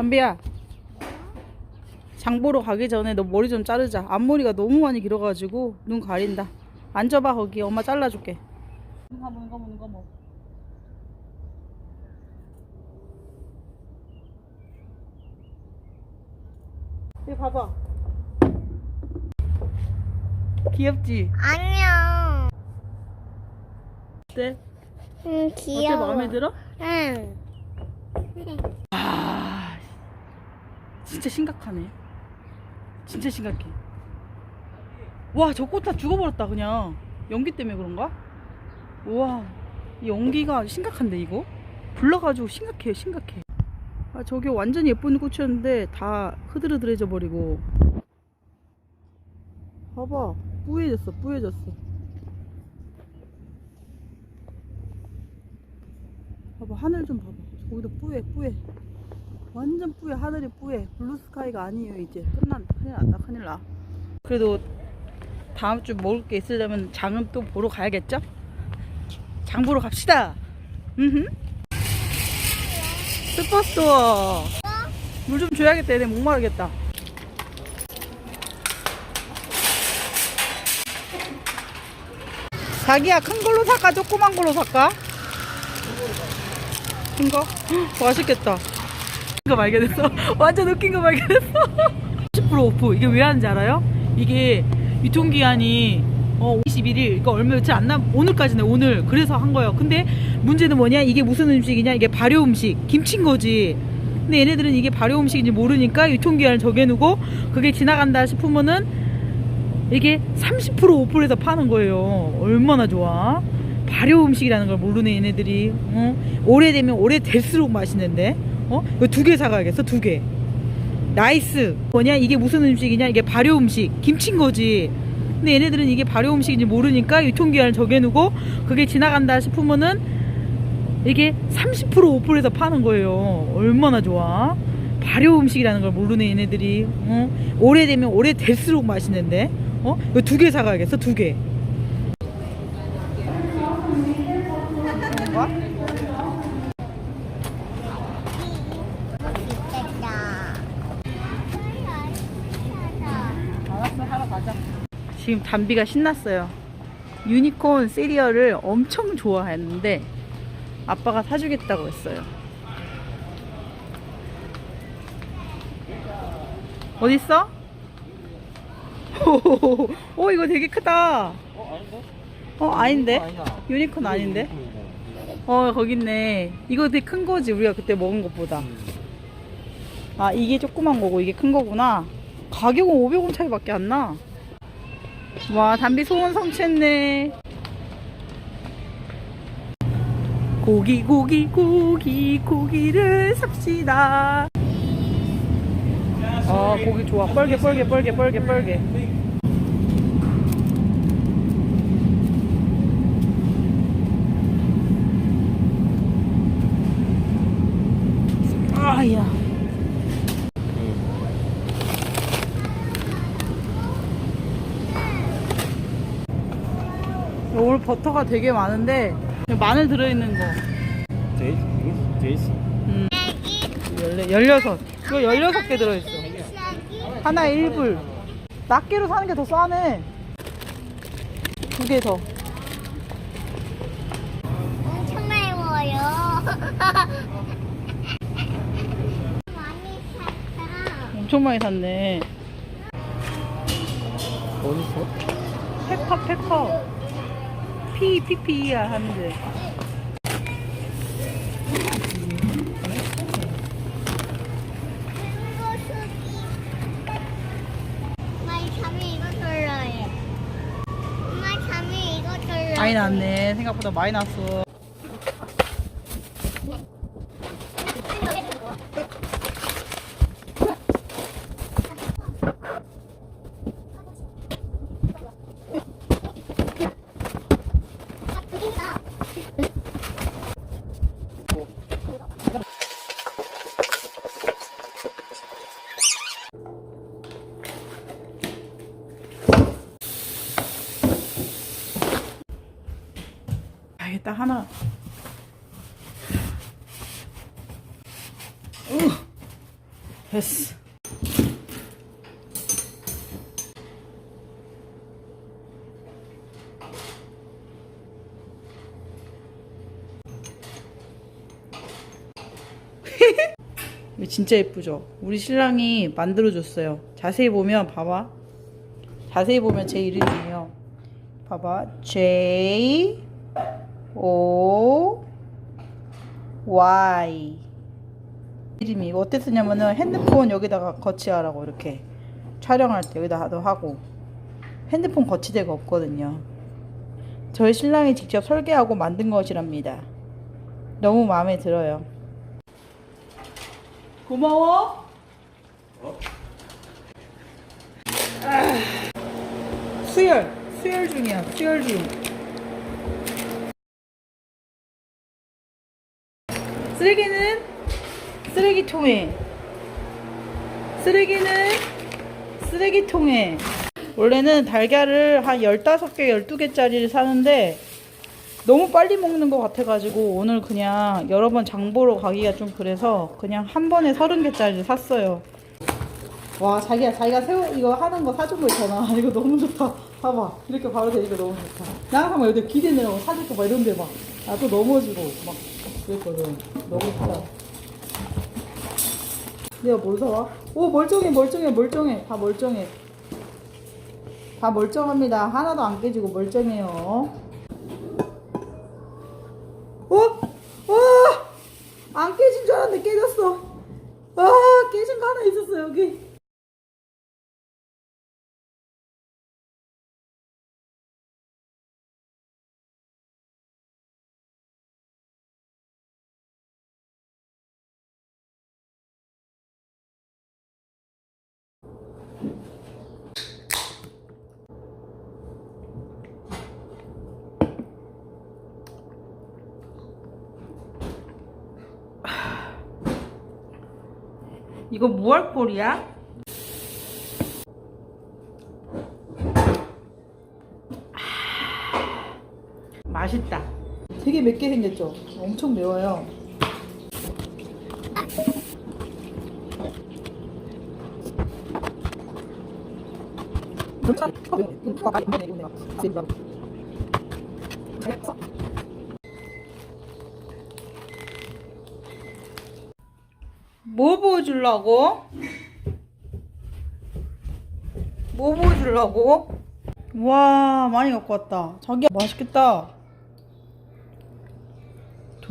담비야 장 보러 가기 전에 너 머리 좀 자르자 앞머리가 너무 많이 길어가지고 눈 가린다 앉아봐 거기 엄마 잘라줄게 눈 감어 눈 감어 눈 감어 여기 봐봐 귀엽지? 안녕. 어때? 응, 어때 귀여워. 마음에 들어? 응. 아 진짜 심각하네. 진짜 심각해. 와 저 꽃 다 죽어버렸다 그냥. 연기 때문에 그런가? 우와 이 연기가 심각한데 이거? 불러가지고 심각해요 심각해. 아 저게 완전 예쁜 꽃이었는데 다 흐드러들해져 버리고. 봐봐 뿌얘졌어 뿌얘졌어. 봐봐 하늘 좀 봐봐. 거기도 뿌얘 뿌얘 완전 뿌얘 하늘이 뿌얘 블루스카이가 아니에요 이제 끝난다 큰일 난다 큰일 나 그래도 다음 주 먹을 게 있으려면 장은 또 보러 가야겠죠? 장 보러 갑시다 음흠. 슈퍼스토어 물 좀 줘야겠다 얘네 목마르겠다 자기야 큰 걸로 살까 조그만 걸로 살까? 큰 거? 헉, 맛있겠다 거 발견했어. 완전 웃긴 거 발견했어. 10% 오프. 이게 왜 하는지 알아요? 이게 유통기한이 어, 21일, 그러니까 얼마 며칠 안 남, 오늘까지네, 오늘. 그래서 한 거예요. 근데 문제는 뭐냐? 이게 무슨 음식이냐? 이게 발효 음식. 김치인 거지. 근데 얘네들은 이게 발효 음식인지 모르니까 유통기한을 정해놓고 그게 지나간다 싶으면은 이게 30% 오프를 해서 파는 거예요. 얼마나 좋아? 발효 음식이라는 걸 모르네, 얘네들이. 어? 오래되면 오래될수록 맛있는데. 어? 이거 두 개 사가야겠어, 두 개. 나이스. 뭐냐? 이게 무슨 음식이냐? 이게 발효 음식. 김치인 거지. 근데 얘네들은 이게 발효 음식인지 모르니까 유통기한을 정해놓고 그게 지나간다 싶으면은 이게 30% 오프를 해서 파는 거예요. 얼마나 좋아? 발효 음식이라는 걸 모르네, 얘네들이. 어? 오래되면 오래될수록 맛있는데. 어? 이거 두 개 사가야겠어, 두 개. 뭔가? 맛있겠다. 알았어 하러 가자 지금 담비가 신났어요 유니콘 시리얼을 엄청 좋아했는데 아빠가 사주겠다고 했어요 어딨어? 오 이거 되게 크다 어 아닌데? 유니콘 아닌데? 어 거기 있네 이거 되게 큰 거지 우리가 그때 먹은 것보다 아 이게 조그만 거고 이게 큰 거구나 가격은 500원 차이밖에 안 나. 와 담비 소원 성취했네. 고기 고기 고기 고기를 삽시다. 아 고기 좋아 뻘게 뻘게 뻘게 뻘게 뻘게. 아야. 버터가 되게 많은데 마늘 들어있는 거 제이스? 이거 제이스? 음. 열네, 열여섯 이거 열여섯 개 들어있어 하나에 1불 낱개로 사는 게 더 싸네 두 개 더 엄청 매워요. 많이 샀다. 엄청 많이 샀네 어딨어? 페퍼 페퍼 피 피피야 하는데. 많이 났네 생각보다 많이 났어 아, 이게 딱 하나. 우. 됐어. 진짜 예쁘죠? 우리 신랑이 만들어줬어요. 자세히 보면 봐봐. 자세히 보면 제 이름이에요. 봐봐. J O Y 이름이 이거 어떻게 쓰냐면은 핸드폰 여기다가 거치하라고 이렇게 촬영할 때 여기다도 하고 핸드폰 거치대가 없거든요. 저희 신랑이 직접 설계하고 만든 것이랍니다. 너무 마음에 들어요. 고마워. 아, 수혈, 수혈 중이야, 수혈 중. 쓰레기는 쓰레기통에. 쓰레기는 쓰레기통에. 원래는 달걀을 한 15개, 12개짜리를 사는데 너무 빨리 먹는 것 같아가지고 오늘 그냥 여러 번 장보러 가기가 좀 그래서 그냥 한 번에 30개짜리를 샀어요. 와 자기야 자기가 새우 이거 하는 거 사준 거 있잖아. 이거 너무 좋다. 봐봐. 이렇게 바로 되니까 너무 좋다. 나 항상 막 여기 기대느라고 사줄까 막 이런 데 막나또 넘어지고 막 그랬거든. 너무 좋다. 내가 뭘 사와? 오 멀쩡해 멀쩡해 멀쩡해. 다 멀쩡해. 다 멀쩡합니다. 하나도 안 깨지고 멀쩡해요. 어? 어? 안 깨진 줄 알았는데 깨졌어. 아 깨진 거 하나 있었어 여기 이거 무알콜이야? 맛있다. 되게 맵게 생겼죠? 엄청 매워요. 뭐 보여주려고? 뭐 보여주려고? 와 많이 갖고 왔다 자기야 맛있겠다